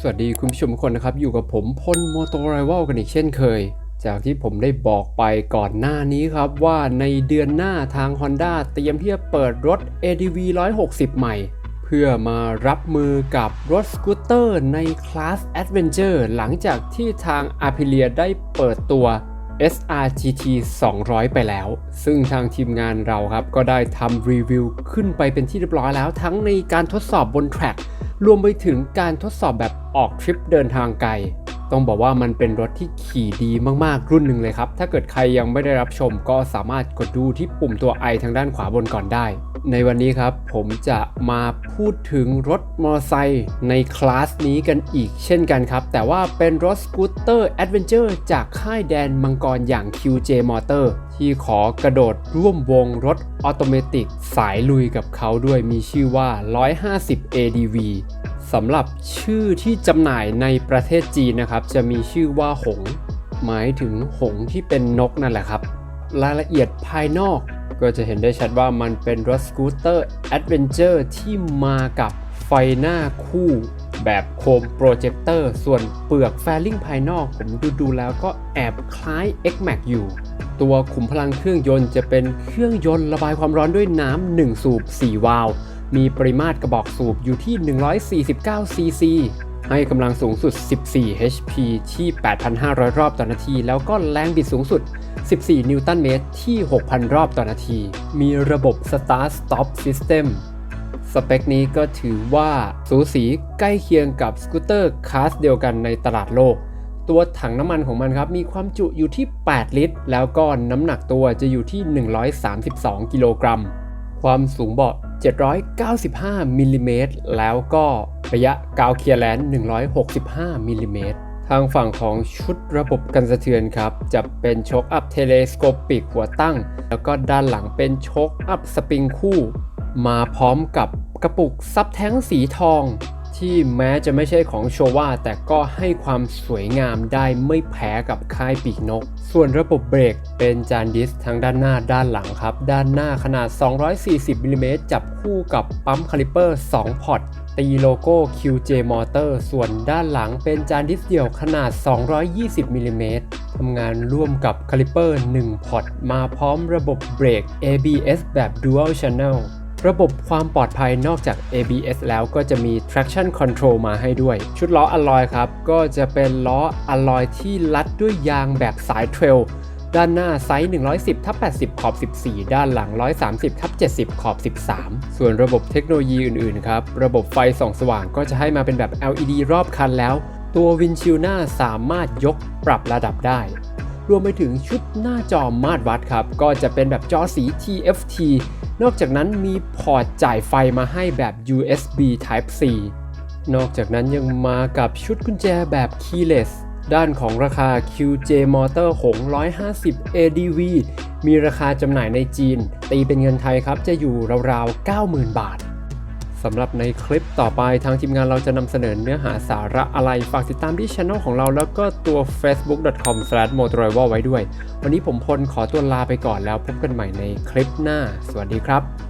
สวัสดีคุณผู้ชมทุกคนนะครับ อยู่กับผมพลโมโตไรวลกันอีกเช่นเคย จากที่ผมได้บอกไปก่อนหน้านี้ครับ ว่าในเดือนหน้าทาง Honda เตรียมที่จะเปิดรถ ADV 160 ใหม่ เพื่อมารับมือกับรถสกูตเตอร์ในคลาส Adventure หลังจากที่ทาง Aprilia ได้เปิดตัว SRGT 200 ไปแล้ว ซึ่งทางทีมงานเราครับก็ได้ทำรีวิวขึ้นไปเป็นที่เรียบร้อยแล้ว ทั้งในการทดสอบบนแทร็ก รวมไปถึงการทดสอบแบบออกทริปเดินทางไกล ต้องบอกว่ามันเป็นรถที่ขี่ดีมากๆรุ่นหนึ่งเลยครับ ถ้าเกิดใครยังไม่ได้รับชมก็สามารถกดดูที่ปุ่มตัว i ทางด้านขวาบนก่อนได้ ในวันนี้ครับ ผมจะมาพูดถึงรถมอเตอร์ไซค์ในคลาสนี้กันอีกเช่นกันครับ แต่ว่าเป็นรถสกูตเตอร์แอดเวนเจอร์จากค่ายแดนมังกรอย่าง QJ Motor ที่ขอกระโดดร่วมวงรถออโตเมติกสายลุยกับเขาด้วยมีชื่อว่า 150 ADV สำหรับชื่อที่จำหน่ายในประเทศจีนนะครับ จะมีชื่อว่าหง หมายถึงหงที่เป็นนกนั่นแหละครับ รายละเอียดภายนอก ก็จะเห็นได้ชัดว่ามันเป็นรถสกูตเตอร์แอดเวนเจอร์ที่มากับไฟหน้าคู่แบบโคมโปรเจคเตอร์ส่วนเปลือกแฟลิงภายนอก ผมดูดูแล้วก็แอบคล้าย X-Max อยู่ ตัวขุมพลังเครื่องยนต์จะเป็นเครื่องยนต์ระบายความร้อนด้วยน้ำ1สูบ 4 วาล์วมีปริมาตรกระบอกสูบอยู่ที่ 149 ซีซี ให้กำลังสูงสุด 14 HP ที่ 8,500 รอบต่อนาที แล้วก็แรงบิดสูงสุด 14 นิวตันเมตรที่ 6,000 รอบต่อนาที มีระบบ Start Stop System สเปคนี้ก็ถือว่าสูสีใกล้เคียงกับสกูตเตอร์คลาสเดียวกันในตลาดโลก ตัวถังน้ำมันของมันครับ มีความจุอยู่ที่ 8 ลิตร แล้วก็น้ำหนักตัวจะอยู่ที่ 132 กิโลกรัม ความสูงเบาะ 795มิลลิเมตรแล้วก็ระยะกาวเคลียร์แลนด์165มิลลิเมตร ทางฝั่งของชุดระบบกันสะเทือนครับ จะเป็นโชคอัพเทเลสโคปิกหัวตั้ง แล้วก็ด้านหลังเป็นโชคอัพสปริงคู่ มาพร้อมกับกระปุกซับแท้งสีทอง ที่แม้จะไม่ใช่ของโชว่าแต่ก็ให้ความสวยงามได้ไม่แพ้กับค่ายปีกนก ส่วนระบบเบรกเป็นจานดิสทั้งด้านหน้าด้านหลังครับ ด้านหน้าขนาด 240มิลลิเมตรจับคู่กับปั๊มคาลิเปอร์ 2 พอร์ตตีโลโก้ QJ Motor ส่วนด้านหลังเป็นจานดิสเดี่ยวขนาด 220มิลลิเมตรทำงานร่วมกับคาลิเปอร์ 1 พอร์ตมาพร้อมระบบเบรก ABS แบบ Dual Channel ระบบความปลอดภัยนอกจาก ABS แล้วก็จะมี traction control มาให้ด้วย ชุดล้ออลลอยครับ ก็จะเป็นล้ออลลอยที่ลัดด้วยยางแบบสายเทรลด้านหน้าไซส์110ทับ80 ขอบ 14 ด้านหลัง 130ทับ70 ขอบ 13 ส่วนระบบเทคโนโลยีอื่น ๆ ครับ ระบบไฟส่องสว่างก็จะให้มาเป็นแบบ LED รอบคันแล้ว ตัววินชิลหน้าสามารถยกปรับระดับได้ รวมไปถึงชุดหน้าจอมาตรวัดครับ ก็จะเป็นแบบจอสี TFT นอกจากนั้นมีพอร์ตจ่ายไฟมาให้แบบ USB Type C นอกจากนั้นยังมากับชุดกุญแจแบบ keyless ด้านของราคา QJ Motor หง150 ADV มีราคาจำหน่ายในจีน ตีเป็นเงินไทยครับจะอยู่ราวๆ 90,000 บาท สำหรับในคลิปต่อไปทางทีมงานเราจะนำเสนอเนื้อหาสาระอะไร ฝากติดตามที่ช anel ของเราแล้วก็ตัว facebook.com/motorival ไว้ด้วย วันนี้ผมพลขอตัวลาไปก่อนแล้วพบกันใหม่ในคลิปหน้า สวัสดีครับ